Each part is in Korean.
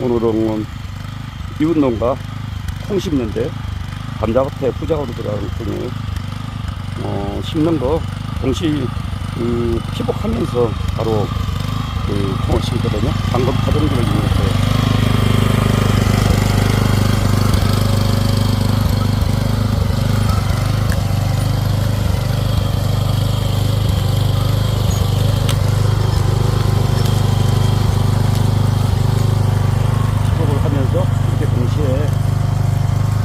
오늘은 이웃 농가 콩 심는데 감자밭에 부작업으로 들어가거든요. 어, 심는 거 동시 그 피복하면서 바로 그 콩을 심거든요. 방금 파종기를 이용했어요. 작업을 하면서 이렇게 동시에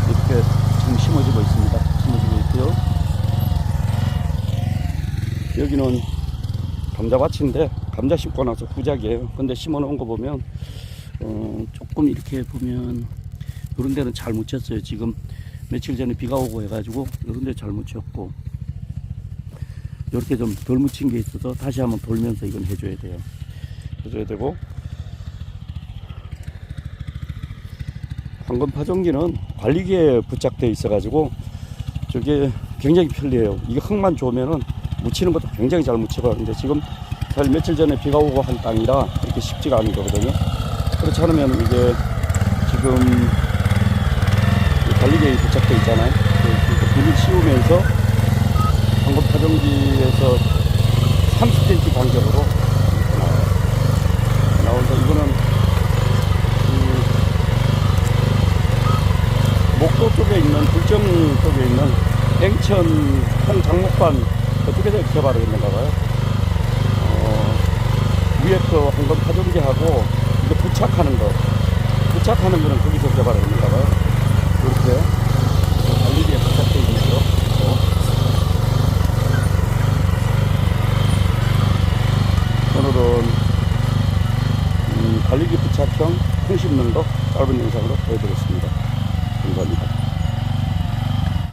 이렇게 지금 심어지고 있습니다. 심어지고 있고요. 여기는 감자밭인데 감자 심고 나서 후작이에요. 근데 심어 놓은 거 보면 어, 조금 이렇게 보면 이런 데는 잘 묻혔어요. 지금 며칠 전에 비가 오고 해가지고 이런 데잘 묻혔고 이렇게 좀 덜 묻힌 게 있어서 다시 한번 돌면서 이건 해줘야 돼요. 해줘야 되고 황금 파종기는 관리기에 부착되어 있어 가지고 저게 굉장히 편리해요. 이게 흙만 좋으면은 묻히는 것도 굉장히 잘 묻혀가는데 지금 사실 며칠 전에 비가 오고 한 땅이라 그렇게 쉽지가 않은 거거든요. 그렇지 않으면 이게 지금 이 관리기에 부착되어 있잖아요. 그러니까 비닐 씌우면서 황금 파종기에서 30cm 간격으로 이렇게 나와요. 나오면서 이거는 목도 쪽에 있는 불정 쪽에 있는 땡천 홍장목반 그쪽에서 개발을 했는가 봐요. 어, 위에 그 황금 파종기하고 이거 부착하는 거, 부착하는 거는 거기서 개발을 했는가 봐요. 이렇게 달리기에 부착되어 있는 거. 어. 오늘은 음, 달리기 부착형 콩 심는 거 짧은 영상으로 보여드렸습니다. invalida.